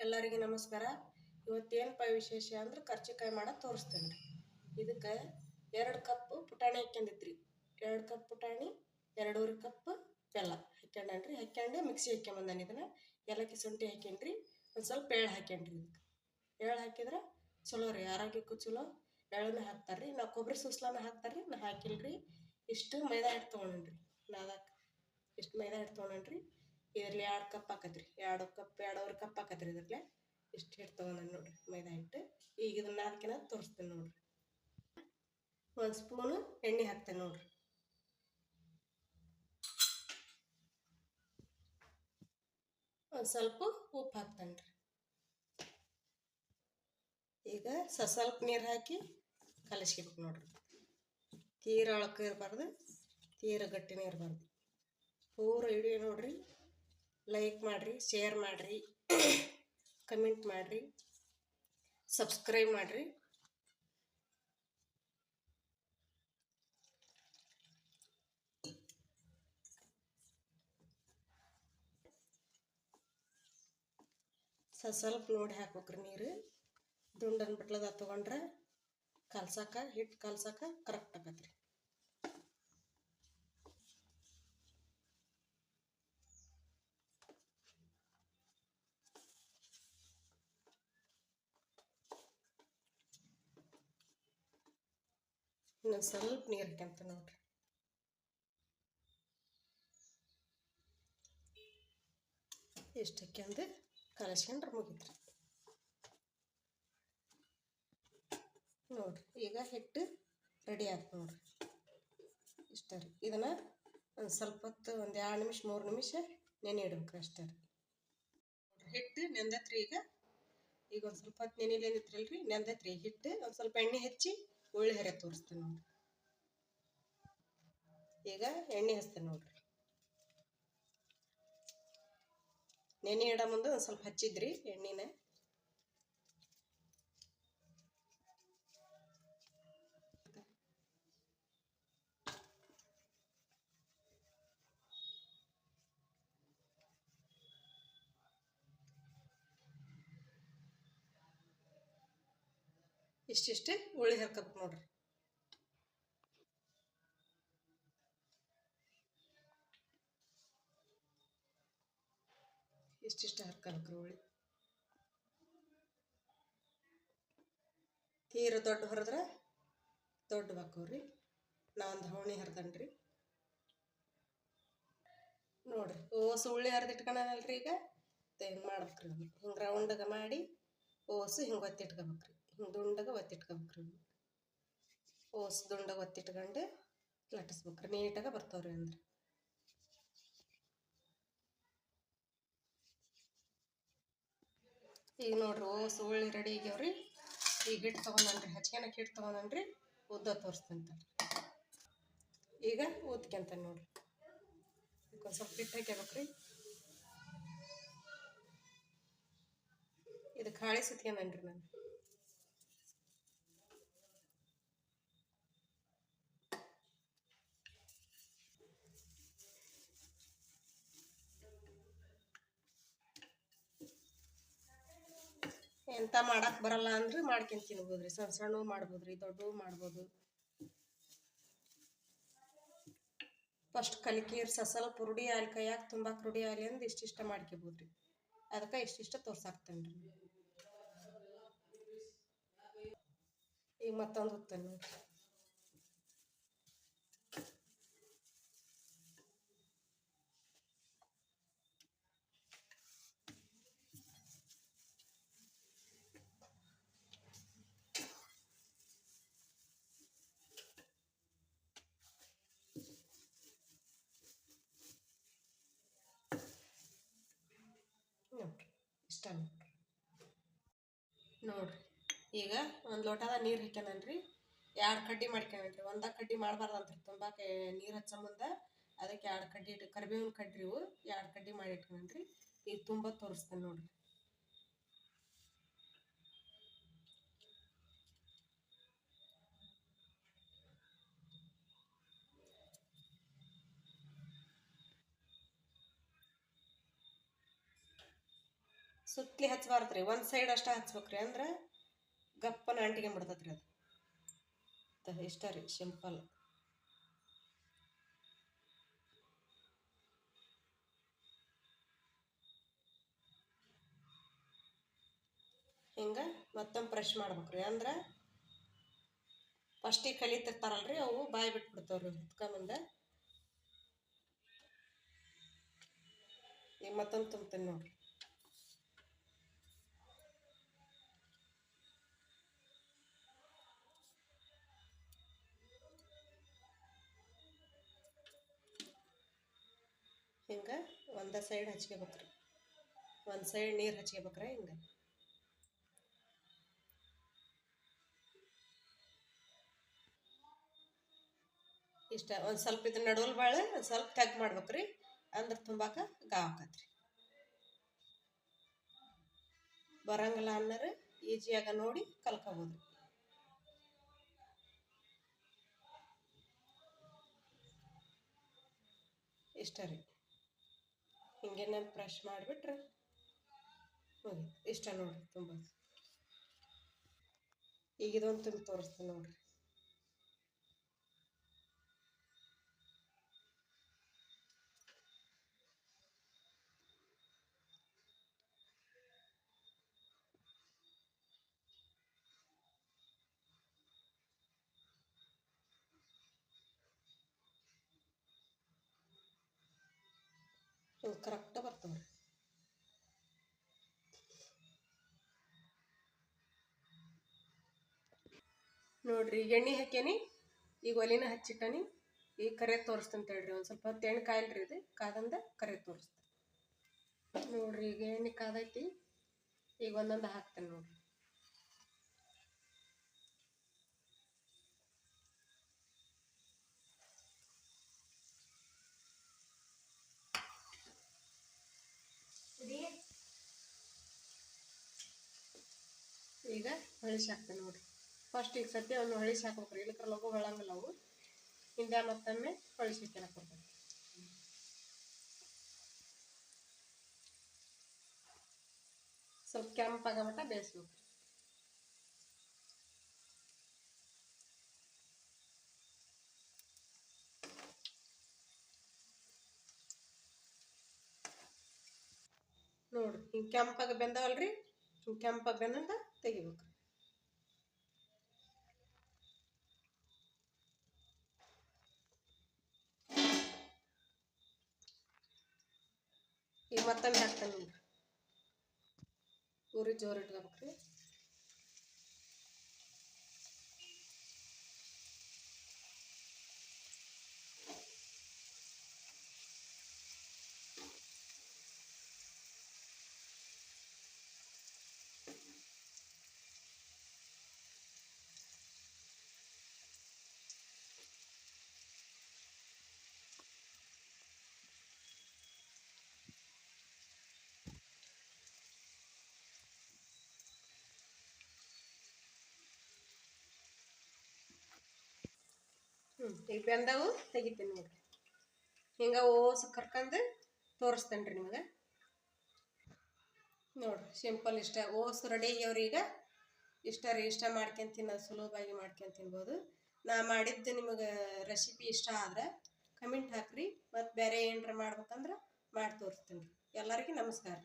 ಎಲ್ಲರಿಗೂ ನಮಸ್ಕಾರ. ಇವತ್ತೇನಪ್ಪ ವಿಶೇಷ ಅಂದ್ರೆ ಕರ್ಚಿಕಾಯಿ ಮಾಡೋದು ತೋರಿಸ್ತೇನೆ ರೀ ಇದಕ್ಕೆ ಎರಡು ಕಪ್ ಪುಟಾಣಿ ಹಾಕ್ಯಂದಿತ್ರಿ ಎರಡು ಕಪ್ ಪುಟಾಣಿ, ಎರಡೂವರೆ ಕಪ್ ಬೆಲ್ಲ ಹಾಕ್ಯಂಡ್ರಿ ಹಾಕ್ಯಂಡು ಮಿಕ್ಸಿ ಹಾಕ್ಯಂಬಂದಾನೆ ಇದನ್ನು. ಏಲಕ್ಕಿ ಶುಂಠಿ ಹಾಕ್ಯಂಡ್ರಿ. ಒಂದು ಸ್ವಲ್ಪ ಎಳ್ಳು ಹಾಕ್ಯಂಡ್ರಿ ಇದಕ್ಕೆ. ಎಳ್ಳು ಹಾಕಿದ್ರೆ ಚಲೋ ರೀ, ಆರೋಗ್ಯಕ್ಕೂ ಚಲೋ. ಎಳ್ಳನ್ನು ಹಾಕ್ತಾರೆ ರೀ ನಾವು ಕೊಬ್ಬರಿ ಸುಸ್ಲಾನ ಹಾಕ್ತಾರೆ ರೀ ನಾ ಹಾಕಿಲ್ರಿ. ಇಷ್ಟು ಮೈದಾ ಹಿಟ್ಟು ತೊಗೊಂಡ್ರಿ ನಾಲ್ಕು ಇಷ್ಟು ಮೈದಾ ಹಿಟ್ಟು ತೊಗೊಂಡ್ರಿ ಇದರಲ್ಲಿ ಎರಡು ಕಪ್ ಹಾಕತ್ರಿ. ಎರಡು ಕಪ್, ಎರಡೂವರೆ ಕಪ್ ಹಾಕತ್ರಿ ಇದರಲ್ಲಿ. ಇಷ್ಟು ಹಿಟ್ಟು ತೊಗೊಂಡು ನೋಡ್ರಿ ಮೈದಾ ಹಿಟ್ಟು. ಈಗ ಇದನ್ನ ನಾಲ್ಕಿನ ತೋರಿಸ್ತೇನೆ ನೋಡ್ರಿ. ಒಂದು ಸ್ಪೂನು ಎಣ್ಣೆ ಹಾಕ್ತೇನೆ ನೋಡ್ರಿ. ಒಂದು ಸ್ವಲ್ಪ ಉಪ್ಪು ಹಾಕ್ತೇನೆ ರೀ. ಈಗ ಸ, ಸ್ವಲ್ಪ ನೀರು ಹಾಕಿ ಕಲಸ್ಕಿಬೇಕು ನೋಡ್ರಿ. ತೀರ ಅಳಕ ಇರಬಾರ್ದು, ತೀರ ಗಟ್ಟಿನೇ ಇರಬಾರ್ದು. ಪೂರ ಇಡೀ ನೋಡ್ರಿ. ಲೈಕ್ ಮಾಡಿರಿ ಶೇರ್ ಮಾಡಿರಿ ಕಮೆಂಟ್ ಮಾಡಿರಿ ಸಬ್ಸ್ಕ್ರೈಬ್ ಮಾಡಿರಿ. ಸ್ವಲ್ಪ ನೋಡಿ ಹಾಕ್ಬೇಕ್ರಿ ನೀರು. ದುಂಡನ್ ಬಿಟ್ಲದ ತಗೊಂಡ್ರೆ ಕಲ್ಸಕ್ಕೆ ಹಿಟ್ಟು ಕಲ್ಸಕ್ಕೆ ಕರೆಕ್ಟ್ ಆಗತ್ತೆ ರೀ ಇನ್ನೊಂದು ಸ್ವಲ್ಪ ನೀರು ಹಾಕ್ಯಂತ ನೋಡ್ರಿ. ಎಷ್ಟು ಹಾಕ್ಯಂದು ಕಲಸ್ಕೊಂಡ್ರೆ ಮುಗೀತ್ರಿ. ನೋಡ್ರಿ, ಈಗ ಹಿಟ್ಟು ರೆಡಿ ಆಯ್ತು ನೋಡ್ರಿ. ಇಷ್ಟ ರೀ. ಇದನ್ನು ಒಂದು ಸ್ವಲ್ಪ ಹೊತ್ತು, ಒಂದು ಎರಡು ನಿಮಿಷ, ಮೂರು ನಿಮಿಷ ನೆನೆ ಇಡ್ಬೇಕು ಅಷ್ಟೇ ರೀ. ಹಿಟ್ಟು ನೆಂದತ್ರಿ ಈಗ. ಈಗ ಒಂದು ಸ್ವಲ್ಪ ಹೊತ್ತು ನೆನೆಲೇನಿತ್ರಲ್ರಿ ನೆಂದತ್ರಿ. ಹಿಟ್ಟು ಒಂದು ಸ್ವಲ್ಪ ಎಣ್ಣೆ ಹಚ್ಚಿ ಉಳ್ಳಿ ತೋರಿಸ್ತೀನಿ ತೋರಿಸ್ತೇನೆ ನೋಡ್ರಿ. ಈಗ ಎಣ್ಣೆ ಹಚ್ತೇನೆ ನೋಡ್ರಿ. ನೆನೆ ಇಡ ಮುಂದೆ ಒಂದು ಸ್ವಲ್ಪ ಹಚ್ಚಿದ್ರಿ ಎಣ್ಣೆನ. ಇಷ್ಟಿಷ್ಟೇ ಉಳ್ಳಿ ಹಾಕಬೇಕು ನೋಡ್ರಿ. ಇಷ್ಟಿಷ್ಟು ಹಾಕ್ಬೇಕ್ರಿ ಉಳ್ಳಿ ತೀರ ದೊಡ್ಡ ಹೊರದ್ರೆ ದೊಡ್ಡ ಬಾಕವ್ರಿ ನಾ ಒಂದು ಹವಣಿ ಹರಿದನ್ರಿ. ನೋಡ್ರಿ ಓಸು ಉಳ್ಳಿ ಹರಿದಿಟ್ಕೊಳಲ್ರಿ ಈಗ? ಮಾಡ್ಬೇಕ್ರಿ ಹಿಂಗೆ ರೌಂಡಗೆ ಮಾಡಿ, ಓಸು ಹಿಂಗೆ ಒತ್ತಿಟ್ಕೋಬೇಕ್ರಿ. ದುಂಡಗೆ ಒತ್ತಿಟ್ಕೋಬೇಕ್ರಿ ಓಸ್ ದುಂಡಗೆ ಒತ್ತಿಟ್ಕೊಂಡು ಲಟ್ಟಿಸ್ಬೇಕ್ರಿ. ನೀಟಾಗಿ ಬರ್ತಾವ್ರಿ ಅಂದ್ರೆ. ಈಗ ನೋಡ್ರಿ ಓಸ್ ಉಳ್ಳಿ ರೆಡಿ ಆಗ್ಯಾವ್ರಿ. ಈಗ ಹಿಟ್ಟು ತೊಗೊಂಡನ್ರಿ ಹಚ್ಕೊಳಕ್ಕೆ ಹಿಟ್ಟು ತೊಗೊಂಡನ್ರಿ, ಉದ್ದ ತೋರಿಸ್ತಂತ ಈಗ ಊದ್ಕೊಂತಾನೆ ನೋಡ್ರಿ. ಒಂದು ಸ್ವಲ್ಪ ಹಿಟ್ಟು ಹಾಕ್ಯಬೇಕ್ರಿ. ಇದಕ್ಕೆ ಹಾಳಿ ಸುತ್ಕೊಂಡನ್ರಿ ನಾನು. ಎಂತ ಮಾಡಕ್ ಬರಲ್ಲ ಅಂದ್ರೆ ಮಾಡ್ಕೊಂಡ್ ತಿನ್ಬೋದ್ರಿ. ಸಣ್ಣ ಸಣ್ಣವು ಮಾಡ್ಬೋದ್ರಿ, ದೊಡ್ಡವು ಮಾಡ್ಬೋದು. ಫಸ್ಟ್ ಕಲಿಕೀರ್, ಸಸಲ್ ರೂಢಿ ಆಲಿ ಕೈಯಾಗ ತುಂಬಾಕ್ ರೂಢಿ ಆಲಿ ಅಂದ್ ಇಷ್ಟಿಷ್ಟ ಮಾಡ್ಕೋಬೋದ್ರಿ. ಅದಕ್ಕೆ ಇಷ್ಟಿಷ್ಟ ತೋರ್ಸಾಕ್ತೇನ್ರಿ ಈಗ ಮತ್ತೊಂದು ಹೊತ್ತೇನೆ ನೋಡ್ರಿ ನೋಡ್ರಿ ಇಷ್ಟ ನೋಡ್ರಿ, ಈಗ ಒಂದು ಲೋಟದ ನೀರು ಹಾಕ್ಯಾನನ್ರಿ. ಎರಡು ಕಡ್ಡಿ ಮಾಡ್ಕೊಂಡ್ರಿ ಒಂದ ಕಡ್ಡಿ ಮಾಡಬಾರ್ದಂತ್ರಿ ತುಂಬ ನೀರು ಹಚ್ಚೋ ಮುಂದೆ ಅದಕ್ಕೆ ಎರಡು ಕಡ್ಡಿ ಇಟ್ಟು ಕರಿಬೇವಿನ ಕಡ್ಡಿ ಇವು, ಎರಡು ಕಡ್ಡಿ ಮಾಡಿ ಇಟ್ಕೊಂಡ್ರಿ ಈಗ ತುಂಬ ತೋರಿಸ್ತೇನೆ ನೋಡ್ರಿ. ಸುತ್ತಲಿ ಹಚ್ಬಾರ್ದು ರೀ ಒಂದು ಸೈಡ್ ಅಷ್ಟೇ ಹಚ್ಬೇಕ್ರಿ ಅಂದ್ರೆ ಗಪ್ಪನ ರೀ ಅದು. ಇಷ್ಟ ರೀ ಸಿಂಪಲ್ ಹಿಂಗೆ ಮತ್ತೊಮ್ಮೆ ಬ್ರಷ್ ಮಾಡ್ಬೇಕ್ರಿ. ಅಂದ್ರೆ ಫಸ್ಟಿಗೆ ಕಲಿತಿರ್ತಾರಲ್ರಿ ಅವು, ಬಾಯಿ ಬಿಟ್ಬಿಡ್ತಾವ್ರಿ ಹುತ್ಕೊಂಬಂದ. ಈಗ ಮತ್ತೊಂದು ತುಂಬ್ತೀನಿ ನೋಡ್ರಿ. ಒಂದೇ ಸೈಡ್ ಹಚ್ಕೋಬೇಕ್ರಿ. ಒಂದು ಸೈಡ್ ನೀರು ಹಚ್ಕೋಬೇಕ್ರೆ ಹಿಂಗೆ. ಇಷ್ಟ ಒಂದು ಸ್ವಲ್ಪ ಇದು ನಡುವಲ್ ಬಾಳೆ, ಒಂದು ಸ್ವಲ್ಪ ತೆಗ್ ಮಾಡ್ಬೇಕ್ರಿ. ಅಂದ್ರೆ ತುಂಬಾಕ ಗಾವ್ ಆಕತ್ರಿ. ಬರಂಗಿಲ್ಲ ಅನ್ನೋರು ಈಜಿಯಾಗ ನೋಡಿ ಕಲ್ಕೋಬೋದು. ಇಷ್ಟ ರೀ. ಹಿಂಗೇನೆ ಫ್ರೆಶ್ ಮಾಡಿಬಿಟ್ರೆ ಹೋಗಿ ಇಷ್ಟ ನೋಡಿರಿ ತುಂಬ. ಈಗ ಇದೊಂದು ತುಂಬಿ ತೋರಿಸ್ತೀನಿ ನೋಡ್ರಿ. ಹಿಂಗೆ ಕರೆಕ್ಟ್ ನೋಡ್ರಿ. ಎಣ್ಣೆ ಹಾಕ್ಯಾನಿ, ಈಗ ಒಲಿನ ಹಚ್ಚಿಟ್ಟನಿ, ಈಗ ಕರೆ ತೋರಿಸ್ತಂತ ಹೇಳ್ರಿ ಒಂದು ಸ್ವಲ್ಪ ಹೊತ್ತು ಎಣ್ಣೆ ಕಾಯಿಲ್ರಿ ಇದು ಕಾದಂದ ಕರೆ ತೋರಿಸ್ತೀನಿ. ನೋಡ್ರಿ ಈಗ ಎಣ್ಣೆ ಕಾದೈತಿ, ಈಗ ಒಂದೊಂದು ಹಾಕ್ತೇನೆ ನೋಡ್ರಿ ಈಗ ಹೊಳಿಸಿ ಹಾಕ್ತೇನೆ ನೋಡ್ರಿ. ಫಸ್ಟ್ ಈಗ ಸದ್ಯ ಒಂದು ಹೊಳಿಸಿ ಹಾಕ್ಬೇಕ್ರಿ ಇಲ್ಲಕ್ರ ಲಘು ಹೊಳಂಗಿಲ್ಲ ಅವು. ಹಿಂದೆ ಮತ್ತೊಮ್ಮೆ ಹೊಳಿಸಿ ಹಾಕ್ಯನಕ್ ಬರ್ತದೆ ಸ್ವಲ್ಪ ಕೆಂಪಾಗ ಮಟ್ಟ ಬೇಯಿಸ್ಬೇಕು. ನೋಡ್ರಿ, ಹಿಂಗೆ ಕೆಂಪಾಗ ಬೆಂದವಲ್ರಿ, ಹಿಂಗೆ ಕೆಂಪಾಗ ಬೆಂದಂದ ತೆಗಿಬೇಕು. ಈಗ ಮತ್ತೊಮ್ಮೆ ಹಾಕ್ತೇನೆ ನೋಡ್ರಿ ಉರಿ ಹ್ಞೂ ಈಗ ಬೆಂದವು ತೆಗಿತೀನಿ ನೋಡ್ರಿ. ಹಿಂಗೆ ಓಸ್ ಕರ್ಕೊಂಡು ತೋರಿಸ್ತೇನೆ ರೀ ನಿಮಗೆ. ನೋಡಿರಿ ಸಿಂಪಲ್ ಇಷ್ಟ. ಓಸ್ ರೆಡಿ ಈಗ. ಇಷ್ಟ ರೀ, ಇಷ್ಟ ಮಾಡ್ಕೊಂಡು ತಿನ್ನೋದು ಸುಲಭವಾಗಿ ಮಾಡ್ಕೊಂಡು ತಿನ್ಬೋದು. ನಾ ಮಾಡಿದ್ದು ನಿಮಗೆ ರೆಸಿಪಿ ಇಷ್ಟ ಆದ್ರೆ ಕಮೆಂಟ್ ಹಾಕ್ರಿ. ಮತ್ತು ಬೇರೆ ಏನರ ಮಾಡ್ಬೇಕಂದ್ರೆ ಮಾಡಿ ತೋರಿಸ್ತೀನಿ ರೀ ಎಲ್ಲರಿಗೂ ನಮಸ್ಕಾರ.